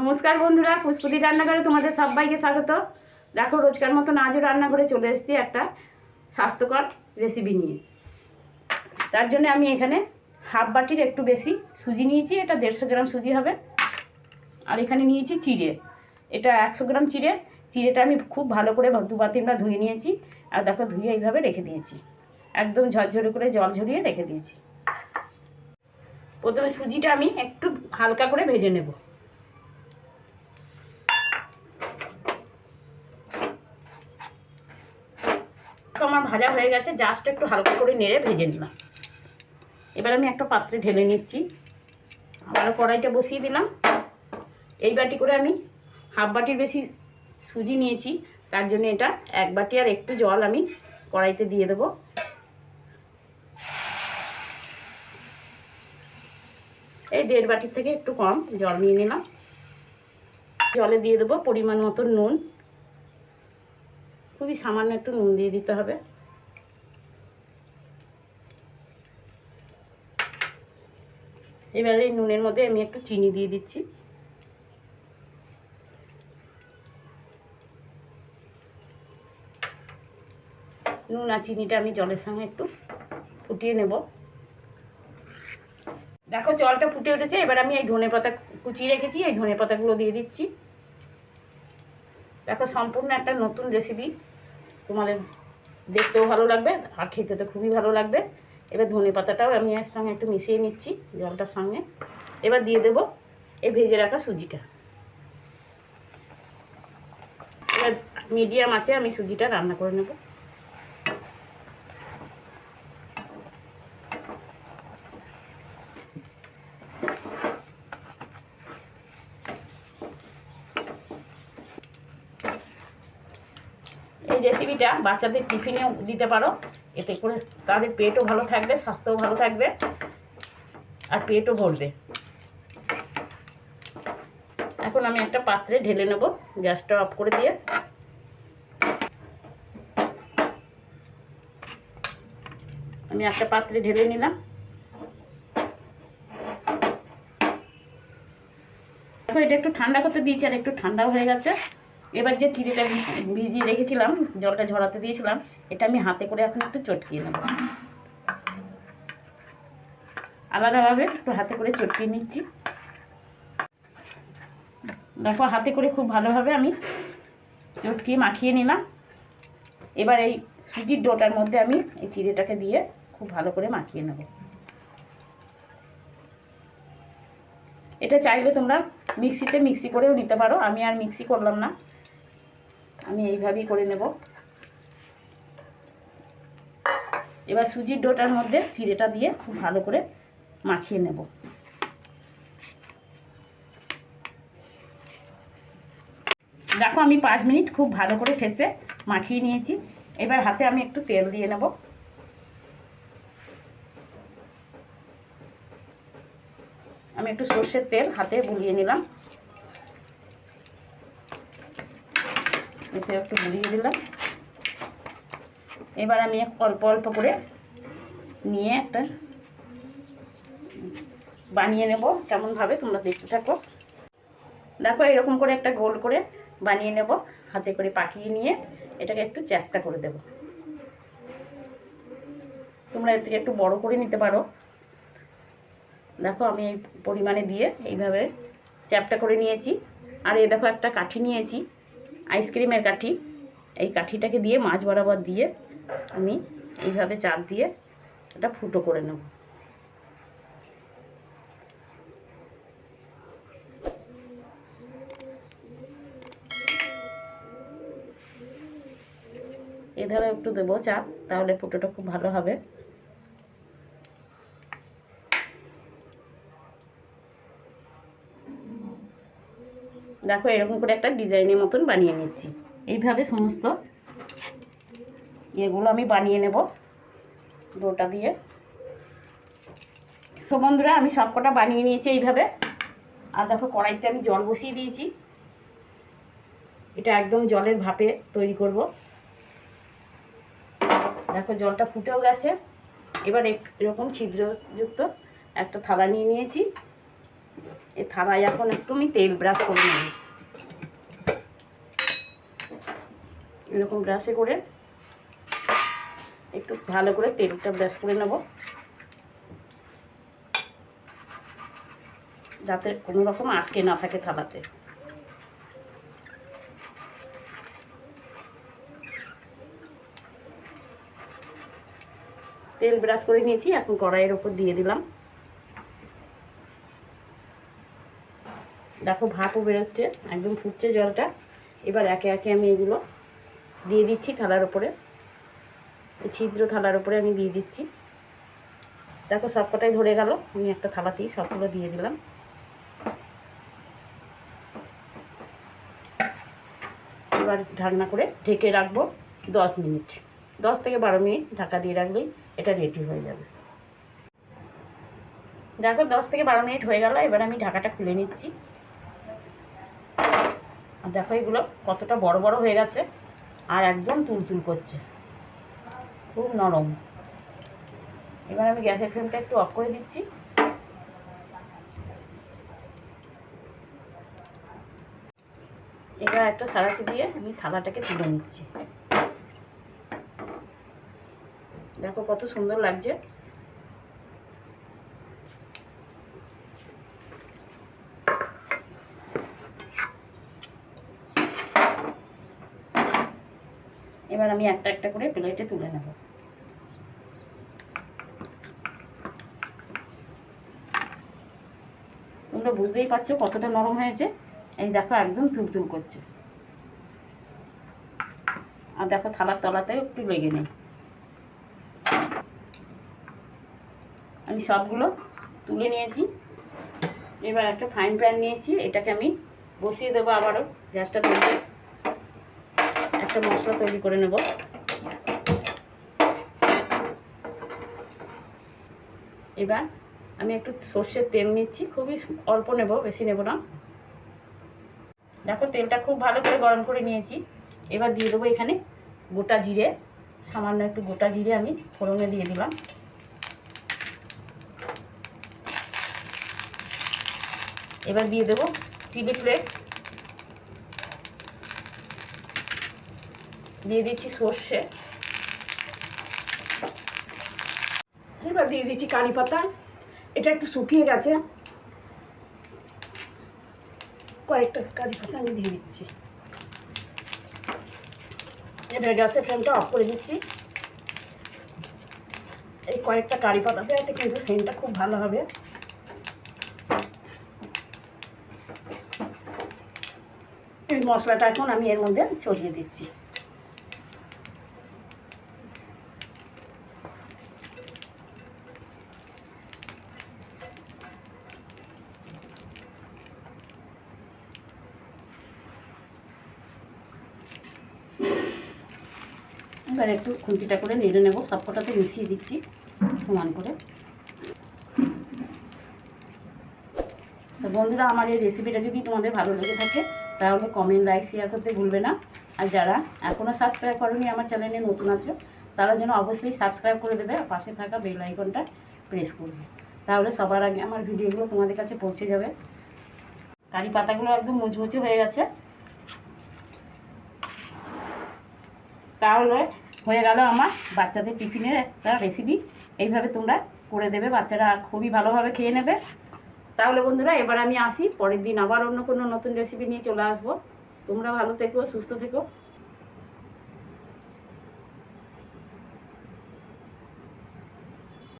নমস্কার বন্ধুরা পুষ্পতি রান্নাঘরে তোমাদের সবাইকে স্বাগত। দেখো, রোজকার মতন আজও রান্নাঘরে চলে এসেছি একটা স্বাস্থ্যকর রেসিপি নিয়ে। তার জন্য আমি এখানে হাফ বাটির একটু বেশি সুজি নিয়েছি, এটা দেড়শো গ্রাম সুজি হবে। আর এখানে নিয়েছি চিড়ে, এটা একশো গ্রাম চিড়ে। চিড়েটা আমি খুব ভালো করে দু বা তিনবার ধুয়ে নিয়েছি। আর দেখো, ধুয়ে এইভাবে রেখে দিয়েছি। একদম ঝরঝরে করে জল ঝরিয়ে রেখে দিয়েছি। প্রথমে সুজিটা আমি একটু হালকা করে ভেজে নেব। আমার ভাজা হয়ে গেছে জাস্ট একটু হালকা করে নেড়ে ভেজে নিলাম। এবার আমি একটা পাত্রে ঢেলে নিচ্ছি। আবার কড়াইটা বসিয়ে দিলাম। এই বাটি করে আমি হাফ বাটির বেশি সুজি নিয়েছি, তার জন্য এটা এক বাটি আর একটু জল আমি কড়াইতে দিয়ে দেবো। এই দেড় বাটির থেকে একটু কম জল নিয়ে নিলাম। জলে দিয়ে দেবো পরিমাণ মতো নুন। খুবই সামান্য একটু নুন দিয়ে দিতে হবে। এবারে এই নুনের মধ্যে আমি একটু চিনি দিয়ে দিচ্ছি। নুন আর চিনিটা আমি জলের সঙ্গে একটু ফুটিয়ে নেব। দেখো জলটা ফুটে উঠেছে, এবার আমি এই ধনে পাতা কুচিয়ে রেখেছি, এই ধনে পাতাগুলো দিয়ে দিচ্ছি। দেখো সম্পূর্ণ একটা নতুন রেসিপি তোমাদের দেখতেও ভালো লাগবে, আর খেতে তো খুবই ভালো লাগবে। এবার ধনে পাতাটাও আমি এর সঙ্গে একটু মিশিয়ে নিচ্ছি, জলটার সঙ্গে। এবার দিয়ে দেব এই ভেজে রাখা সুজিটা। এবার মিডিয়াম আছে, আমি সুজিটা রান্না করে নেব। এই রেসিপিটা বাচ্চাদের টিফিনেও দিতে পারো। এতে করে তাদের পেটও ভালো থাকবে, স্বাস্থ্যও ভালো থাকবে আর পেটও ভরবে। এখন আমি একটা পাত্রে ঢেলে নেব, গ্যাসটা অফ করে দিয়ে। আমি একটা পাত্রে ঢেলে নিলাম। এটা একটু ঠান্ডা করতে দিয়েছি, আর একটু ঠান্ডাও হয়ে গেছে। এবার যে চিড়েটা ভিজিয়ে রেখেছিলাম, জলটা ঝরাতে দিয়েছিলাম, এটা আমি হাতে করে এখন একটু চটকিয়ে নেব। আলাদাভাবে একটু হাতে করে চটকিয়ে নিচ্ছি। দেখো, হাতে করে খুব ভালোভাবে আমি চটকিয়ে মাখিয়ে নিলাম। এবার এই সুজির ডোটার মধ্যে আমি এই চিড়েটাকে দিয়ে খুব ভালো করে মাখিয়ে নেব। এটা চাইলে তোমরা মিক্সিতে মিক্সি করেও নিতে পারো, আমি আর মিক্সি করলাম না। আমি এইভাবেই করে নেব। এবার সুজির ডোটার মধ্যে চিড়েটা দিয়ে খুব ভালো করে মাখিয়ে নেব। দেখো আমি পাঁচ মিনিট খুব ভালো করে ঠেসে মাখিয়ে নিয়েছি। এবার হাতে আমি একটু তেল দিয়ে নেব। আমি একটু সর্ষের তেল হাতে বুলিয়ে নিলাম। এতে একটু বুলিয়ে দিলাম। এবার আমি অল্প অল্প করে নিয়ে একটা বানিয়ে নেব। কেমনভাবে তোমরা দেখতে থাকো। দেখো, এরকম করে একটা গোল করে বানিয়ে নেব। হাতে করে পাকিয়ে নিয়ে এটাকে একটু চ্যাপটা করে দেব। তোমরা এর থেকে একটু বড় করে নিতে পারো। দেখো, আমি এই পরিমাণে দিয়ে এইভাবে চ্যাপটা করে নিয়েছি। আর এই দেখো, একটা কাঠি নিয়েছি। আইসক্রিমের কাঠি। এই কাঠিটাকে দিয়ে মাছ বরাবর দিয়ে আমি এইভাবে চাপ দিয়ে এটা ফুটো করে নেব। এধারে একটু দেবো চাপ, তাহলে ফুটোটা খুব ভালো হবে। দেখো এরকম করে একটা ডিজাইনের মতন বানিয়ে নিচ্ছি। এইভাবে সমস্ত এগুলো আমি বানিয়ে নেব ডোটা দিয়ে। তো বন্ধুরা, আমি সবকটা বানিয়ে নিয়েছি এইভাবে। আর দেখো কড়াইতে আমি জল বসিয়ে দিয়েছি। এটা একদম জলের ভাপে তৈরি করব। দেখো জলটা ফুটেও গেছে। এবার এরকম ছিদ্রযুক্ত একটা থালা নিয়ে নিয়েছি। এই থালায় এখন একটু আমি তেল ব্রাশ করে নেব। এরকম ব্রাশে করে একটু ভালো করে তেলটা ব্রাশ করে নেব। যাতে কোনো রকম আটকে না থাকে থালাতে। তেল ব্রাশ করে নিয়েছি, এখন কড়াইয়ের ওপর দিয়ে দিলাম। দেখো ভাপও বেরোচ্ছে, একদম ফুটছে জলটা। এবার একে একে আমি এগুলো দিয়ে দিচ্ছি থালার ওপরে ছিদ্র থালার ওপরে আমি দিয়ে দিচ্ছি। দেখো সবকটাই ধরে গেল, আমি একটা থালাতেই সবগুলো দিয়ে দিলাম। এবার ঢাকনা করে ঢেকে রাখব দশ মিনিট। দশ থেকে বারো মিনিট ঢাকা দিয়ে রাখলেই এটা রেডি হয়ে যাবে। দেখো দশ থেকে বারো মিনিট হয়ে গেল, এবার আমি ঢাকাটা খুলে নিচ্ছি। দেখো এগুলো কতটা বড় বড় হয়ে গেছে আর একদম তুলতুল করছে। খুব নরম। এবার আমি গ্যাসের ফ্লেমটা একটু অফ করে দিচ্ছি। এবার একটা সারাশি দিয়ে আমি থালাটাকে তুলে নিচ্ছি। দেখো কত সুন্দর লাগছে। এবার আমি একটা একটা করে প্লেটে তুলে নেব। তোমরা বুঝতেই পারছ কতটা নরম হয়েছে? এই দেখো একদম তুলতুল করছে। আর দেখো থালার তলাতেও একটু লেগে নেই। আমি সবগুলো তুলে নিয়েছি। এবার একটা ফাইন প্যান নিয়েছি। এটাকে আমি বসিয়ে দেবো আবারও। গ্যাসটা তুলতে একটা মশলা তৈরি করে নেব। এবার আমি একটু সর্ষের তেল নিচ্ছি, খুবই অল্প নেব, বেশি নেব না। দেখো, তেলটা খুব ভালো করে গরম করে নিয়েছি। এবার দিয়ে দেবো এখানে গোটা জিরে। সামান্য একটু গোটা জিরে আমি ফোড়নে দিয়ে দিলাম। এবার দিয়ে দেবো চিলি ফ্লেক্স দিয়ে দিচ্ছি সর্ষে। এবার দিয়ে দিচ্ছি কারি পাতা। এটা একটু শুকিয়ে গেছে। কয়েকটা কারি পাতা আমি দিয়ে দিচ্ছি। এবার গ্যাসের ফ্লেমটা অফ করে দিচ্ছি। এই কয়েকটা কারি পাতা দেওয়াতে কিন্তু সেন্টটা খুব ভালো হবে। এই মশলাটা এখন আমি এর মধ্যে ছড়িয়ে দিচ্ছি। এবার একটু খুন্তিটা করে নেড়ে নেব। সবকটাতে মিশিয়ে দিচ্ছি সমান করে। তো বন্ধুরা, আমার এই রেসিপিটা যদি তোমাদের ভালো লেগে থাকে, তাহলে কমেন্ট লাইক শেয়ার করতে ভুলবে না। আর যারা এখনও সাবস্ক্রাইব করনি আমার চ্যানেলে নতুন আছো, তারা যেন অবশ্যই সাবস্ক্রাইব করে দেবে আর পাশে থাকা বেল আইকনটা প্রেস করবে। তাহলে সবার আগে আমার ভিডিওগুলো তোমাদের কাছে পৌঁছে যাবে। কারি পাতাগুলো একদম মুচমুচে হয়ে গেছে। তাহলে হয়ে গেল আমার। বাচ্চাদের টিফিনের একটা রেসিপি এইভাবে তোমরা করে দেবে। বাচ্চারা খুবই ভালোভাবে খেয়ে নেবে। তাহলে বন্ধুরা, এবার আমি আসি। পরের দিন আবার অন্য কোনো নতুন রেসিপি নিয়ে চলে আসব। তোমরা ভালো থেকো, সুস্থ থেকো।